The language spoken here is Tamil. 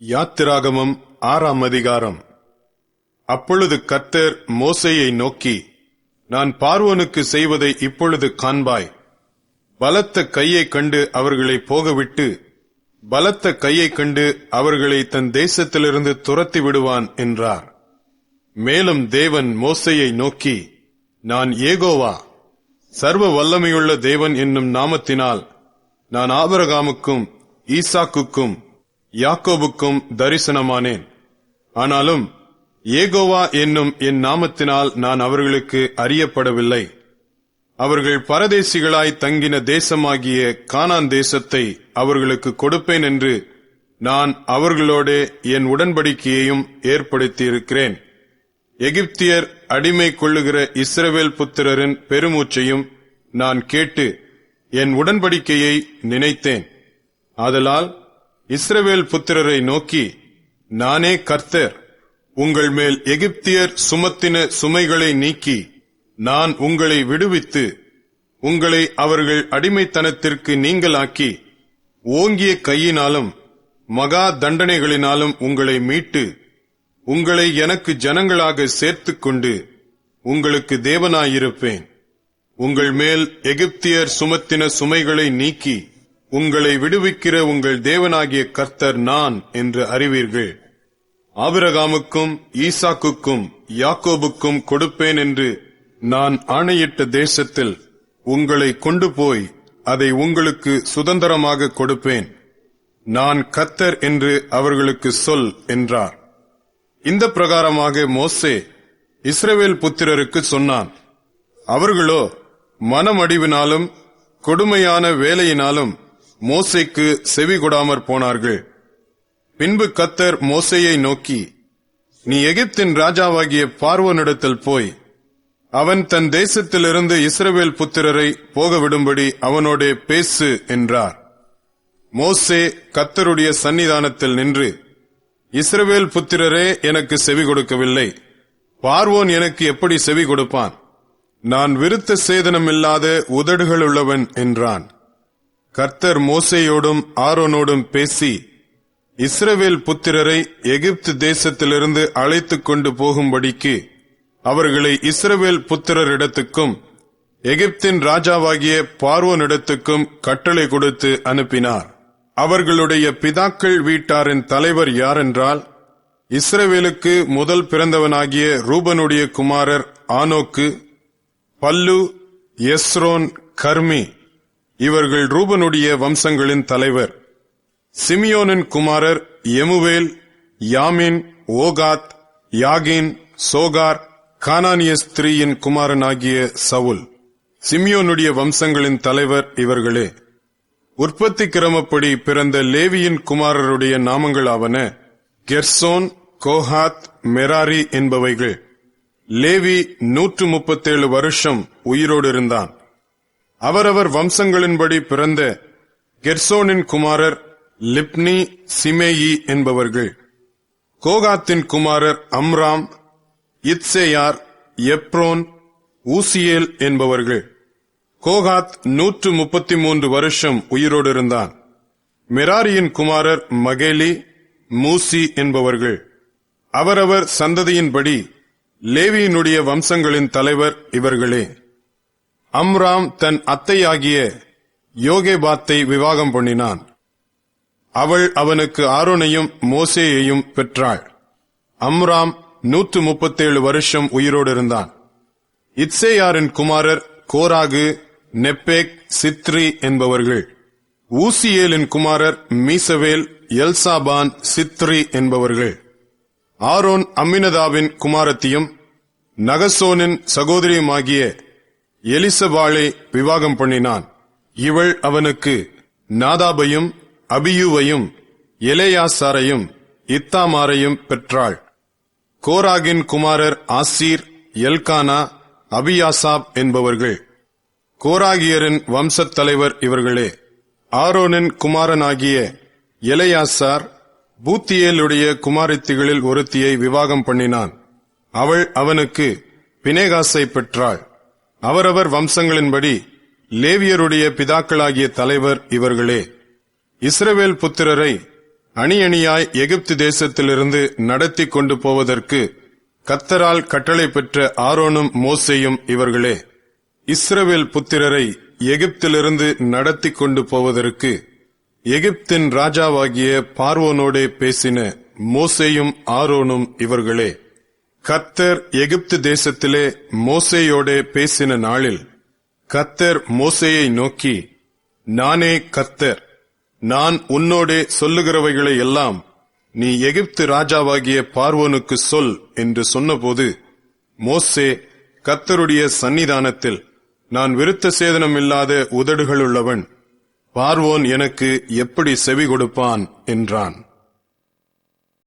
யாத்திராகமம் ஆறாம் அதிகாரம். அப்பொழுது கர்த்தர் மோசையை நோக்கி நான் பார்வனுக்கு செய்வதை இப்பொழுது காண்பாய். பலத்த கையைக் கண்டு அவர்களை போகவிட்டு பலத்த கையைக் கண்டு அவர்களை தன் தேசத்திலிருந்து துரத்தி விடுவான் என்றார். மேலும் தேவன் மோசையை நோக்கி நான் ஏகோவா சர்வ வல்லமையுள்ள தேவன் என்னும் நாமத்தினால் நான் ஆபரகாமுக்கும் ஈசாக்குக்கும் யாக்கோபுக்கும் தரிசனமானேன். ஆனாலும் ஏகோவா என்னும் என் நாமத்தினால் நான் அவர்களுக்கு அறியப்படவில்லை. அவர்கள் பரதேசிகளாய் தங்கின தேசமாகிய கானான் தேசத்தை அவர்களுக்கு கொடுப்பேன் என்று நான் அவர்களோடே என் உடன்படிக்கையையும் ஏற்படுத்தியிருக்கிறேன். எகிப்தியர் அடிமை கொள்ளுகிற இஸ்ரவேல் புத்திரரின் பெருமூச்சையும் நான் கேட்டு என் உடன்படிக்கையை நினைத்தேன். ஆதலால் இஸ்ரவேல் புத்திரரை நோக்கி நானே கர்த்தர் உங்கள் மேல் எகிப்தியர் சுமத்தின சுமைகளை நீக்கி நான் உங்களை விடுவித்து உங்களை அவர்கள் அடிமைத்தனத்திற்கு நீங்களாக்கி ஓங்கிய கையினாலும் மகா தண்டனைகளினாலும் உங்களை மீட்டு உங்களை எனக்கு ஜனங்களாக சேர்த்து கொண்டு உங்களுக்கு தேவனாயிருப்பேன். உங்கள் மேல் எகிப்தியர் சுமத்தின சுமைகளை நீக்கி உங்களை விடுவிக்கிற உங்கள் தேவனாகிய கர்த்தர் நான் என்று அறிவீர்கள். ஆபிரகாமுக்கும் ஈசாக்குக்கும் யாக்கோபுக்கும் கொடுப்பேன் என்று நான் ஆணையிட்ட தேசத்தில் உங்களை கொண்டு போய் அதை உங்களுக்கு சுதந்திரமாக கொடுப்பேன். நான் கத்தர் என்று அவர்களுக்கு சொல் என்றார். இந்த பிரகாரமாக மோசே இஸ்ரவேல் புத்திரருக்கு சொன்னான் அவர்களோ மனமடிவினாலும் கொடுமையான வேலையினாலும் மோசைக்கு செவி கொடாமற் போனார்கள். பின்பு கத்தர் மோசையை நோக்கி நீ எகிப்தின் ராஜாவாகிய பார்வோனிடத்தில் போய் அவன் தன் தேசத்திலிருந்து இஸ்ரவேல் புத்திரரை போகவிடும்படி அவனோடே பேசு என்றார். மோசே கத்தருடைய சன்னிதானத்தில் நின்று இஸ்ரவேல் புத்திரரே எனக்கு செவி கொடுக்கவில்லை. பார்வோன் எனக்கு எப்படி செவி கொடுப்பான்? நான் விருத்த சேதனம் இல்லாத உதடுகளுள்ளவன் என்றான். கர்த்தர் மோசேயோடும் ஆரோனோடும் பேசி இஸ்ரவேல் புத்திரரை எகிப்து தேசத்திலிருந்து அழைத்துக் கொண்டு போகும்படிக்கு அவர்களை இஸ்ரவேல் புத்திரரிடத்துக்கும் எகிப்தின் ராஜாவாகிய பார்வோனிடத்துக்கும் கட்டளை கொடுத்து அனுப்பினார். அவர்களுடைய பிதாக்கள் வீட்டாரின் தலைவர் யாரென்றால் இஸ்ரவேலுக்கு முதல் பிறந்தவனாகிய ரூபனுடைய குமாரர் ஆனோக்கு பல்லு எஸ்ரோன் கர்மி இவர்கள் ரூபனுடைய வம்சங்களின் தலைவர். சிமியோனின் குமாரர் எமுவேல் யாமின் ஓகாத் யாகின் சோகார் கானானிய ஸ்திரீயின் குமாரனாகிய சவுல். சிமியோனுடைய வம்சங்களின் தலைவர் இவர்களே. உற்பத்தி கிரமப்படி பிறந்த லேவியின் குமாரருடைய நாமங்களாவன கெர்சோன் கோஹாத் மெராரி என்பவைகள். லேவி நூற்று முப்பத்தேழு வருஷம் உயிரோடு இருந்தான். அவரவர் வம்சங்களின்படி பிறந்த கெர்சோனின் குமாரர் லிப்னி சிமேயி என்பவர்கள். கோகாத்தின் குமாரர் அம்ராம் இத்சேயார் எப்ரோன் ஊசியேல் என்பவர்கள். கோகாத் நூற்று முப்பத்தி மூன்று வருஷம் உயிரோடு இருந்தான். மெராரியின் குமாரர் மகேலி மூசி என்பவர்கள். அவரவர் சந்ததியின்படி லேவியினுடைய வம்சங்களின் தலைவர் இவர்களே. அம்ராம் தன் அத்தையாகிய யோகேபாத்தை விவாகம் பண்ணினான். அவள் அவனுக்கு ஆரோனையும் மோசேயையும் பெற்றாள். அம்ராம் நூற்று முப்பத்தேழு வருஷம் உயிரோடு இருந்தான். இத்சேயாரின் குமாரர் கோராகு நெப்பேக் சித்ரி என்பவர்கள். ஊசியேலின் குமாரர் மீசவேல் எல்சாபான் சித்ரி என்பவர்கள். ஆரோன் அம்மினதாவின் குமாரத்தியும் நகசோனின் சகோதரியுமாகிய எலிசபாளை விவாகம் பண்ணினான். இவள் அவனுக்கு நாதாபையும் அபியூவையும் எலேயாசாரையும் இத்தாமாரையும் பெற்றாள். கோராகின் குமாரர் ஆசீர் எல்கானா அபியாசாப் என்பவர்கள். கோராகியரின் வம்சத் தலைவர் இவர்களே. ஆரோனின் குமாரனாகிய எலையாசார் பூத்தியேலுடைய குமாரித்திகளில் ஒருத்தியை விவாகம் பண்ணினான். அவள் அவனுக்கு பினேகாசை பெற்றாள். அவரவர் வம்சங்களின்படி லேவியருடைய பிதாக்களாகிய தலைவர் இவர்களே இஸ்ரவேல் புத்திரரை அணி அணியாய் எகிப்து தேசத்திலிருந்து நடத்தி கொண்டு போவதற்கு கத்தரால் கட்டளை பெற்ற ஆரோனும் மோசையும் இவர்களே இஸ்ரவேல் புத்திரரை எகிப்திலிருந்து நடத்தி கொண்டு போவதற்கு எகிப்தின் ராஜாவாகிய பார்வோனோடே பேசின மோசேயும் ஆரோனும் இவர்களே. கத்தர் எகிப்து தேசத்திலே மோசேயோடே பேசின நாளில் கத்தர் மோசேயை நோக்கி நானே கத்தர் நான் உன்னோடே சொல்லுகிறவைகளை எல்லாம் நீ எகிப்து ராஜாவாகிய பார்வோனுக்கு சொல் என்று சொன்னபோது மோசே கத்தருடைய சந்நிதானத்தில் நான் விருத்த சேதனமில்லாத உதடுகளுள்ளவன். பார்வோன் எனக்கு எப்படி செவி கொடுப்பான்? என்றான்.